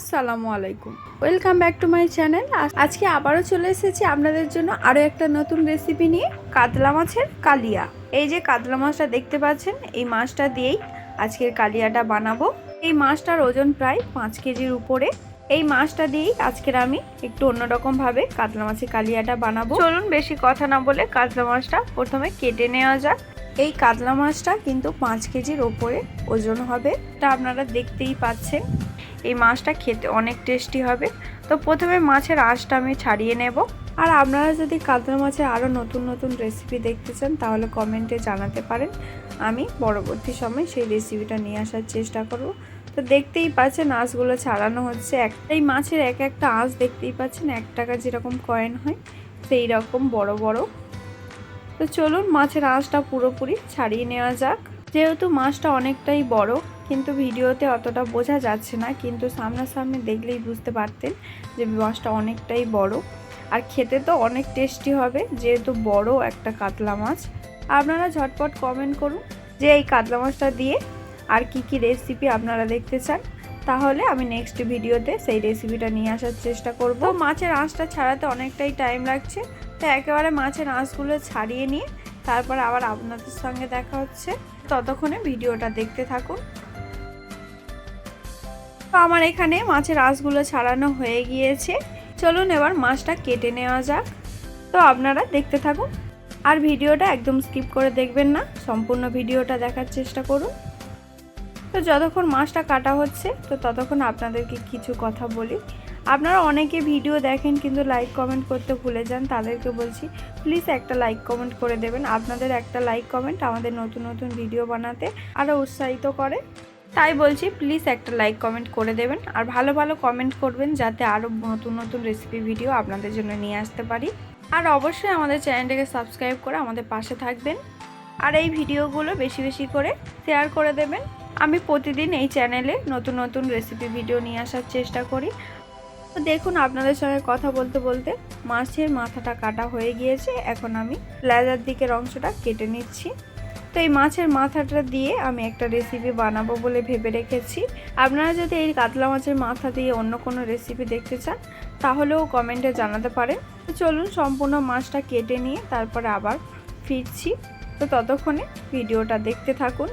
আসসালামু আলাইকুম। Welcome back to my channel আজকে আবারও চলে এসেছি আপনাদের জন্য আরও একটা নতুন রেসিপি নিয়ে, কাতলা মাছের কালিয়া। এই যে কাতলা মাছটা দেখতে পাচ্ছেন, এই মাছটা দিয়েই আজকের কালিয়াটা বানাবো। এই মাছটার ওজন প্রায় পাঁচ কেজির উপরে। এই মাছটা দিয়েই আজকের আমি একটু অন্যরকমভাবে কাতলা মাছের কালিয়াটা বানাবো। চলুন বেশি কথা না বলে কাতলা মাছটা প্রথমে কেটে নেওয়া যাক। এই কাতলা মাছটা কিন্তু পাঁচ কেজির ওপরে ওজন হবে। তা আপনারা দেখতেই পাচ্ছেন। এই মাছটা খেতে অনেক টেস্টি হবে। তো প্রথমে মাছের আঁশটা আমি ছাড়িয়ে নেব। আর আপনারা যদি কাতলা মাছের আরও নতুন নতুন রেসিপি দেখতে চান, তাহলে কমেন্টে জানাতে পারেন। আমি পরবর্তী সময় সেই রেসিপিটা নিয়ে আসার চেষ্টা করব। তো দেখতেই পাচ্ছেন, আঁশগুলো ছাড়ানো হচ্ছে। এক এই মাছের এক একটা আঁশ দেখতেই পাচ্ছেন, এক টাকা যেরকম কয়েন হয়, সেই রকম বড় বড়। তো চলুন মাছের আঁশটা পুরোপুরি ছাড়িয়ে নেওয়া যাক। যেহেতু মাছটা অনেকটাই বড়, কিন্তু ভিডিওতে অতটা বোঝা যাচ্ছে না, কিন্তু সামনাসামনি দেখলেই বুঝতে পারতেন যে মাছটা অনেকটাই বড়। আর খেতে তো অনেক টেস্টি হবে, যেহেতু বড় একটা কাতলা মাছ। আপনারা ঝটপট কমেন্ট করুন যে এই কাতলা মাছটা দিয়ে আর কি কি রেসিপি আপনারা দেখতে চান। তাহলে আমি নেক্সট ভিডিওতে সেই রেসিপিটা নিয়ে আসার চেষ্টা করব। মাছের আঁশটা ছাড়াতে অনেকটাই টাইম লাগছে, তো একেবারে মাছের আঁশগুলো ছাড়িয়ে নিয়ে তারপর আবার আপনাদের সঙ্গে দেখা হচ্ছে। ততক্ষণে ভিডিওটা দেখতে থাকুন। তো আমার এখানে মাছের আঁশগুলো ছাড়ানো হয়ে গিয়েছে। চলুন এবার মাছটা কেটে নেওয়া যাক। তো আপনারা দেখতে থাকুন। আর ভিডিওটা একদম স্কিপ করে দেখবেন না, সম্পূর্ণ ভিডিওটা দেখার চেষ্টা করুন। তো যতক্ষণ মাছটা কাটা হচ্ছে, তো ততক্ষণ আপনাদেরকে কিছু কথা বলি। আপনারা অনেকে ভিডিও দেখেন কিন্তু লাইক কমেন্ট করতে ভুলে যান, তাদেরকে বলছি প্লিজ একটা লাইক কমেন্ট করে দেবেন। আপনাদের একটা লাইক কমেন্ট আমাদের নতুন নতুন ভিডিও বানাতে আরও উৎসাহিত করে। তাই বলছি প্লিজ একটা লাইক কমেন্ট করে দেবেন আর ভালো ভালো কমেন্ট করবেন যাতে আরও নতুন নতুন রেসিপি ভিডিও আপনাদের জন্য নিয়ে আসতে পারি। আর অবশ্যই আমাদের চ্যানেলটাকে সাবস্ক্রাইব করে আমাদের পাশে থাকবেন। আর এই ভিডিওগুলো বেশি বেশি করে শেয়ার করে দেবেন। আমি প্রতিদিন এই চ্যানেলে নতুন নতুন রেসিপি ভিডিও নিয়ে আসার চেষ্টা করি। তো দেখুন, আপনাদের সঙ্গে কথা বলতে বলতে মাছের মাথাটা কাটা হয়ে গিয়েছে। এখন আমি লেজার দিকের অংশটা কেটে নিচ্ছি। তো এই মাছের মাথাটা দিয়ে আমি একটা রেসিপি বানাবো বলে ভেবে রেখেছি। আপনারা যদি এই কাতলা মাছের মাথা দিয়ে অন্য কোনো রেসিপি দেখতে চান, তাহলেও কমেন্টে জানাতে পারেন। তো চলুন, সম্পূর্ণ মাছটা কেটে নিয়ে তারপরে আবার ফিরছি। তো ততক্ষণে ভিডিওটা দেখতে থাকুন।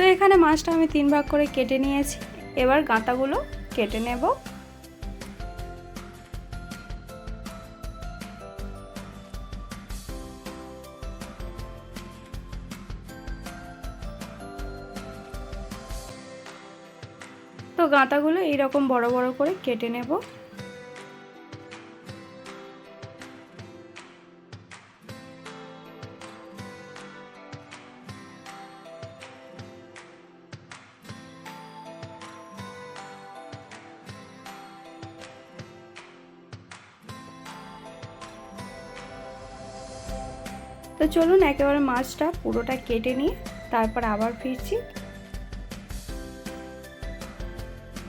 তো এখানে মাছটা আমি তিন ভাগ করে কেটে নিয়েছি। এবার গাঁতাগুলো কেটে নেব। তো গাঁতাগুলো এইরকম বড় বড় করে কেটে নেব। তো চলুন একেবারে মাছটা পুরোটা কেটে নিয়ে তারপর আবার ফিরছি।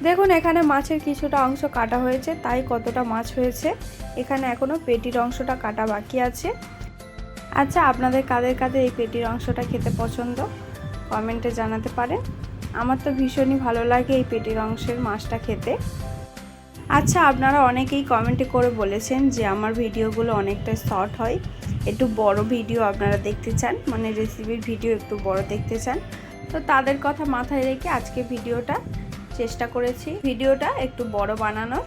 দেখুন এখানে মাছের কিছুটা অংশ কাটা হয়েছে, তাই কতটা মাছ হয়েছে। এখানে এখনও পেটির অংশটা কাটা বাকি আছে। আচ্ছা আপনাদের কাদের কাদের এই পেটির অংশটা খেতে পছন্দ? কমেন্টে জানাতে পারেন। আমার তো ভীষণই ভালো লাগে এই পেটির অংশের মাছটা খেতে। আচ্ছা আপনারা অনেকেই কমেন্টে করে বলেছেন যে আমার ভিডিওগুলো অনেকটা শর্ট হয়। একটু বড় ভিডিও আপনারা দেখতে চান মানে রেসিপির ভিডিও একটু বড় দেখতে চান, তো তাদের কথা মাথায় রেখে আজকে ভিডিওটা চেষ্টা করেছি। ভিডিওটা একটু বড় বানানোর।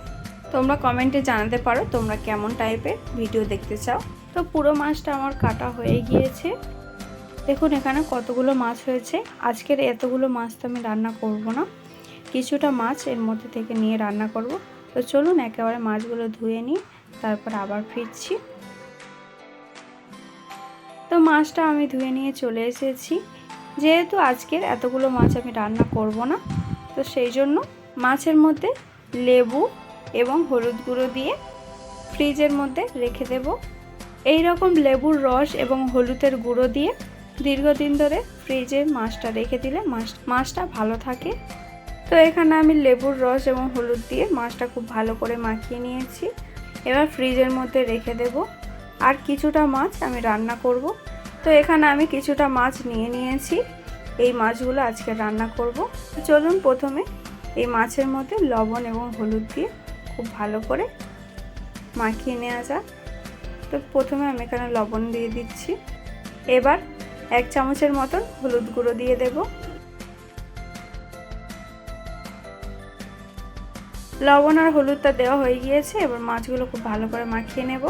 তোমরা কমেন্টে জানাতে পারো তোমরা কেমন টাইপের ভিডিও দেখতে চাও। তো পুরো মাছটা আমার কাটা হয়ে গিয়েছে। দেখুন এখানে কতগুলো মাছ হয়েছে। আজকের এতগুলো মাছ তো আমি রান্না করব না। কিছুটা মাছ এর মধ্যে থেকে নিয়ে রান্না করব। তো চলুন একেবারে মাছগুলো ধুয়ে নিই, তারপর আবার ফিরছি। তো মাছটা আমি ধুয়ে নিয়ে চলে এসেছি। যেহেতু আজকের এতগুলো মাছ আমি রান্না করব না, তো সেই জন্য মাছের মধ্যে লেবু এবং হলুদ গুঁড়ো দিয়ে ফ্রিজের মধ্যে রেখে দেব। এই রকম লেবুর রস এবং হলুদের গুঁড়ো দিয়ে দীর্ঘদিন ধরে ফ্রিজে মাছটা রেখে দিলে মাছ, মাছটা ভালো থাকে। তো এখানে আমি লেবুর রস এবং হলুদ দিয়ে মাছটা খুব ভালো করে মাখিয়ে নিয়েছি। এবার ফ্রিজের মধ্যে রেখে দেব। আর কিছুটা মাছ আমি রান্না করব। তো এখানে আমি কিছুটা মাছ নিয়ে নিয়েছি। এই মাছগুলো আজকে রান্না করব। চলুন প্রথমে এই মাছের মধ্যে লবণ এবং হলুদ দিয়ে খুব ভালো করে মাখিয়ে নেওয়া যাক। তো প্রথমে আমি এখানে লবণ দিয়ে দিচ্ছি। এবার এক চামচের মতন হলুদ গুঁড়ো দিয়ে দেব। লবণ আর হলুদটা দেওয়া হয়ে গিয়েছে। এবার মাছগুলো খুব ভালো করে মাখিয়ে নেব।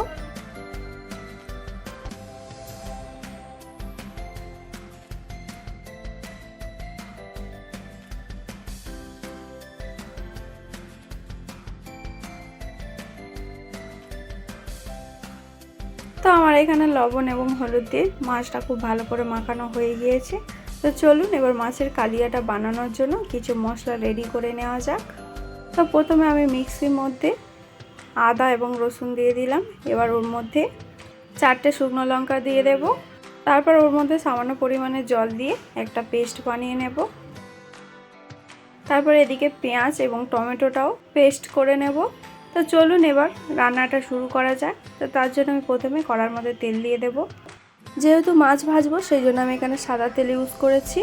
এখানে লবণ এবং হলুদ দিয়ে মাছটা খুব ভালো করে মাখানো হয়ে গিয়েছে। তো চলুন এবার মাছের কালিয়াটা বানানোর জন্য কিছু মশলা রেডি করে নেওয়া যাক। তো প্রথমে আমি মিক্সির মধ্যে আদা এবং রসুন দিয়ে দিলাম। এবার ওর মধ্যে চারটে শুকনো লঙ্কা দিয়ে দেব। তারপর ওর মধ্যে সামান্য পরিমাণে জল দিয়ে একটা পেস্ট বানিয়ে নেব। তারপর এদিকে পেঁয়াজ এবং টমেটোটাও পেস্ট করে নেব। তো চলুন এবার রান্নাটা শুরু করা যাক। তো তার জন্য আমি প্রথমে কড়ার মধ্যে তেল দিয়ে দেব। যেহেতু মাছ ভাজবো, সেই জন্য আমি এখানে সাদা তেল ইউজ করেছি।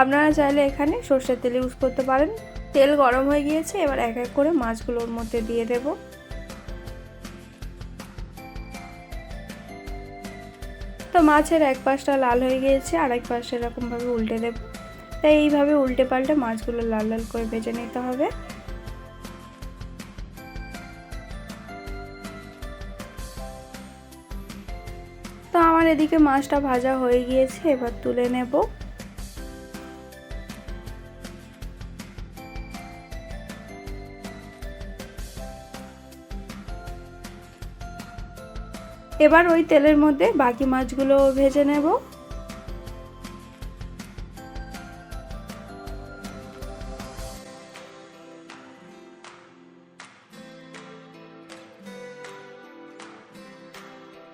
আপনারা চাইলে এখানে সর্ষের তেল ইউজ করতে পারেন। তেল গরম হয়ে গিয়েছে, এবার এক এক করে মাছগুলোর মধ্যে দিয়ে দেব। তো মাছের এক পাশটা লাল হয়ে গিয়েছে আর এক পাশটা এরকমভাবে উল্টে দেব। তাই এইভাবে উল্টে পাল্টে মাছগুলো লাল লাল করে ভেজে নিতে হবে। আমার এদিকে মাছটা ভাজা হয়ে গিয়েছে, এবার তুলে নেব। এবার ওই তেলের মধ্যে বাকি মাছগুলো ভেজে নেব।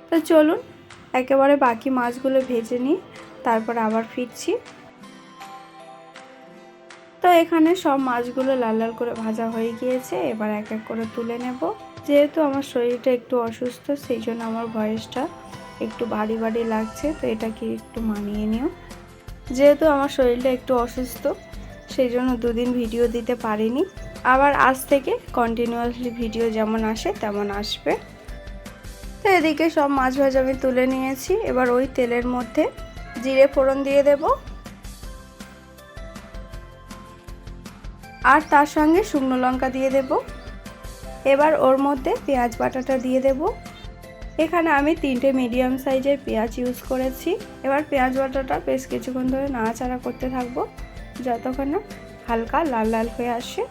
তো চলুন একেবারে বাকি মাছগুলো ভেজে নিই, তারপর আবার ফিরছি। তো এখানে সব মাছগুলো লাল লাল করে ভাজা হয়ে গিয়েছে, এবার এক এক করে তুলে নেব। যেহেতু আমার শরীরটা একটু অসুস্থ, সেই জন্য আমার ভয়েসটা একটু ভারী ভারী লাগছে, তো এটাকে একটু মানিয়ে নিও। যেহেতু আমার শরীরটা একটু অসুস্থ, সেই জন্য দুদিন ভিডিও দিতে পারিনি। আবার আজ থেকে কন্টিনিউয়াসলি ভিডিও যেমন আসে, তেমন আসবে। তো এদিকে সব মাছ ভাজা আমি তুলে নিয়েছি। এবার ওই তেলের মধ্যে জিরে ফোড়ন দিয়ে দেব। আর তার সঙ্গে শুকনো লঙ্কা দিয়ে দেব। এবার ওর মধ্যে পেঁয়াজ বাটাটা দিয়ে দেব। এখানে আমি তিনটে মিডিয়াম সাইজের পেঁয়াজ ইউজ করেছি। এবার পেঁয়াজ বাটাটা বেশ কিছুক্ষণ ধরে নাড়াচাড়া করতে থাকব, যতক্ষণ না হালকা লাল লাল হয়ে আসে।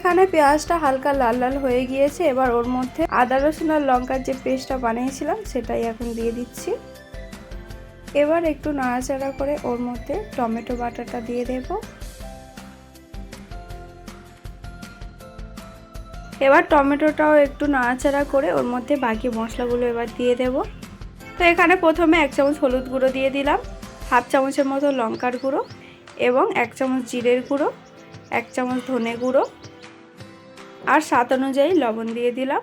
এখানে পেঁয়াজটা হালকা লাল লাল হয়ে গিয়েছে। এবার ওর মধ্যে আদা, রসুন আর লঙ্কার যে পেস্টটা বানিয়েছিলাম, সেটাই এখন দিয়ে দিচ্ছি। এবার একটু নাড়াচাড়া করে ওর মধ্যে টমেটো বাটাটা দিয়ে দেব। এবার টমেটোটাও একটু নাড়াচাড়া করে ওর মধ্যে বাকি মশলাগুলো এবার দিয়ে দেব। তো এখানে প্রথমে এক চামচ হলুদ গুঁড়ো দিয়ে দিলাম, হাফ চামচের মতো লঙ্কার গুঁড়ো এবং এক চামচ জিরের গুঁড়ো, এক চামচ ধনে গুঁড়ো আর স্বাদ অনুযায়ী লবণ দিয়ে দিলাম।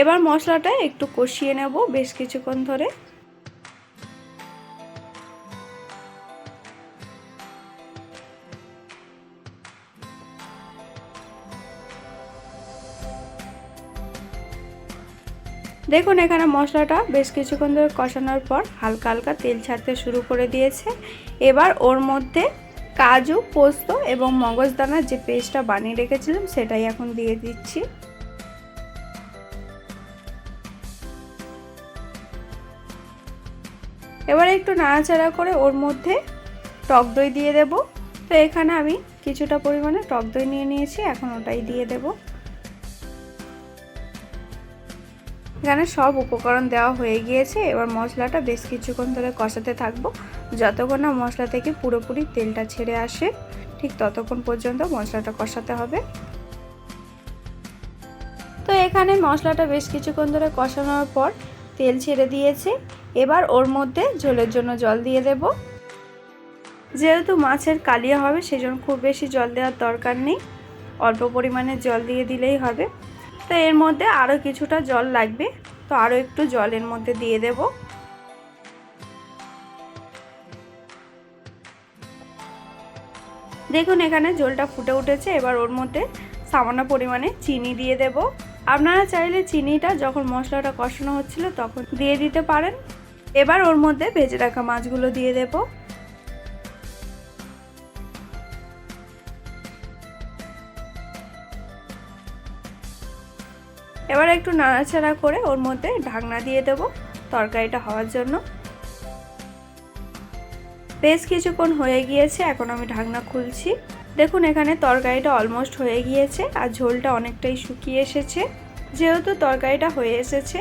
এবার মশলাটা একটু কষিয়ে নেব বেশ কিছুক্ষণ ধরে। দেখুন, এখানে মশলাটা বেশ কিছুক্ষণ ধরে কষানোর পর হালকা হালকা তেল ছাড়তে শুরু করে দিয়েছে। এবার ওর মধ্যে কাজু, পোস্ত এবং মগজদানার যে পেস্টটা বানিয়ে রেখেছিলাম, সেটাই এখন দিয়ে দিচ্ছি। এবার একটু নাড়াচাড়া করে ওর মধ্যে টক দই দিয়ে দেব। তো এখানে আমি কিছুটা পরিমাণে টক দই নিয়ে নিয়েছি, এখন ওটাই দিয়ে দেবো। এখানে সব উপকরণ দেওয়া হয়ে গিয়েছে। এবার মশলাটা বেশ কিছুক্ষণ ধরে কষাতে থাকব। যতক্ষণ না মশলা থেকে পুরোপুরি তেলটা ছেড়ে আসে, ঠিক ততক্ষণ পর্যন্ত মশলাটা কষাতে হবে। তো এখানে মশলাটা বেশ কিছুক্ষণ ধরে কষানোর পর তেল ছেড়ে দিয়েছে। এবার ওর মধ্যে ঝোলের জন্য জল দিয়ে দেব। যেহেতু মাছের কালিয়া হবে, সেজন্য খুব বেশি জল দেওয়ার দরকার নেই। অল্প পরিমাণে জল দিয়ে দিলেই হবে। তো এর মধ্যে আরও কিছুটা জল লাগবে। তো আরও একটু জল এর মধ্যে দিয়ে দেব। দেখুন, এখানে জলটা ফুটে উঠেছে। এবার ওর মধ্যে সামান্য পরিমাণে চিনি দিয়ে দেব। আপনারা চাইলে চিনিটা যখন মশলাটা কষানো হচ্ছিল তখন দিয়ে দিতে পারেন। এবার ওর মধ্যে ভেজে রাখা মাছগুলো দিয়ে দেব। এবার একটু নাড়াচাড়া করে ওর মধ্যে ঢাকনা দিয়ে দেব তরকারিটা হওয়ার জন্য। বেশ কিছুক্ষণ হয়ে গিয়েছে, এখন আমি ঢাকনা খুলছি। দেখুন, এখানে তরকারিটা অলমোস্ট হয়ে গিয়েছে আর ঝোলটা অনেকটাই শুকিয়ে এসেছে। যেহেতু তরকারিটা হয়ে এসেছে,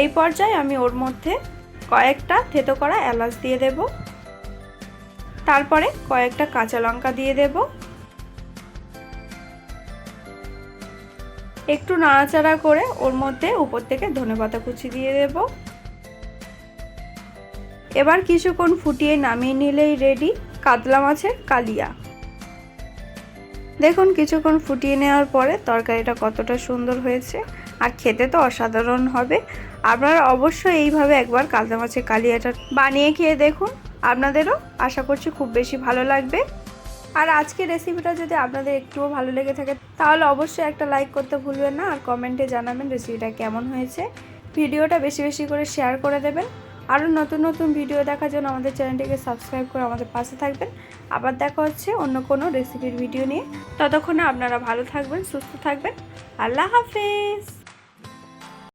এই পর্যায়ে আমি ওর মধ্যে কয়েকটা থেতো করা এলাচ দিয়ে দেব। তারপরে কয়েকটা কাঁচা লঙ্কা দিয়ে দেব। একটু নাড়াচাড়া করে ওর মধ্যে উপর থেকে ধনেপাতা কুচি দিয়ে দেব। এবার কিছুক্ষণ ফুটিয়ে নামিয়ে নিলেই রেডি কাতলা মাছের কালিয়া। দেখুন কিছুক্ষণ ফুটিয়ে নেওয়ার পরে তরকারিটা কতটা সুন্দর হয়েছে আর খেতে তো অসাধারণ হবে। আপনারা অবশ্যই এইভাবে একবার কাতলা মাছের কালিয়াটা বানিয়ে খেয়ে দেখুন। আপনাদেরও আশা করছি খুব বেশি ভালো লাগবে। আর আজকের রেসিপিটা যদি আপনাদের একটুও ভালো লেগে থাকে, তাহলে অবশ্যই একটা লাইক করতে ভুলবেন না আর কমেন্টে জানাবেন রেসিপিটা কেমন হয়েছে। ভিডিওটা বেশি বেশি করে শেয়ার করে দেবেন। আরও নতুন নতুন ভিডিও দেখার জন্য আমাদের চ্যানেলটিকে সাবস্ক্রাইব করে আমাদের পাশে থাকবেন। আবার দেখা হচ্ছে অন্য কোনো রেসিপির ভিডিও নিয়ে। ততক্ষণে আপনারা ভালো থাকবেন, সুস্থ থাকবেন। আল্লাহ হাফেজ!